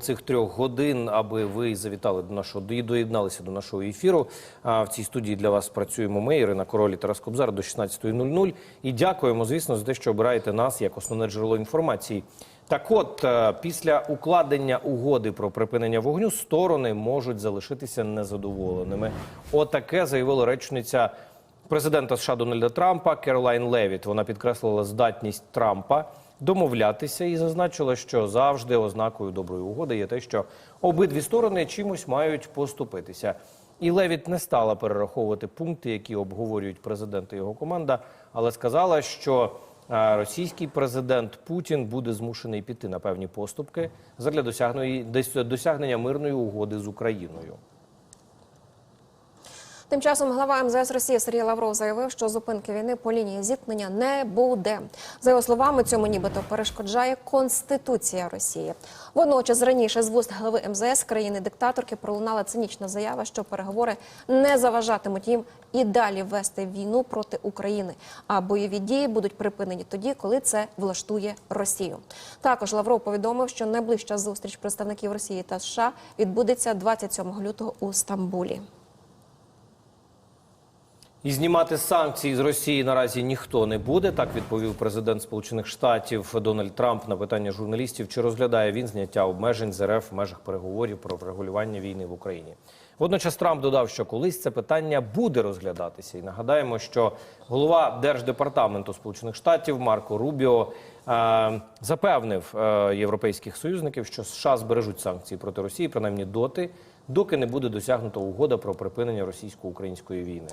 цих трьох годин, аби ви завітали до нашого доєдналися до нашого ефіру. А в цій студії для вас працюємо ми, Ірина Король і Тарас Кобзар до 16.00. І дякуємо, звісно, за те, що обираєте нас як основне джерело інформації. Так, от е, після укладення угоди про припинення вогню сторони можуть залишитися незадоволеними. Отаке заявила речниця президента США Дональда Трампа Керолайн Левіт. Вона підкреслила здатність Трампа домовлятися і зазначила, що завжди ознакою доброї угоди є те, що обидві сторони чимось мають поступитися. І Левіт не стала перераховувати пункти, які обговорюють президент і його команда, але сказала, що е, російський президент Путін буде змушений піти на певні поступки задля досягнення, мирної угоди з Україною. Тим часом глава МЗС Росії Сергій Лавров заявив, що зупинки війни по лінії зіткнення не буде. За його словами, цьому нібито перешкоджає Конституція Росії. Водночас раніше з вуст голови МЗС країни-диктаторки пролунала цинічна заява, що переговори не заважатимуть їм і далі вести війну проти України. А бойові дії будуть припинені тоді, коли це влаштує Росію. Також Лавров повідомив, що найближча зустріч представників Росії та США відбудеться 27 лютого у Стамбулі. І знімати санкції з Росії наразі ніхто не буде. Так відповів президент Сполучених Штатів Дональд Трамп на питання журналістів, чи розглядає він зняття обмежень з РФ в межах переговорів про врегулювання війни в Україні. Водночас Трамп додав, що колись це питання буде розглядатися. І нагадаємо, що голова держдепартаменту Сполучених Штатів Марко Рубіо е, запевнив е, європейських союзників, що США збережуть санкції проти Росії, принаймні доти, доки не буде досягнута угода про припинення російсько-української війни.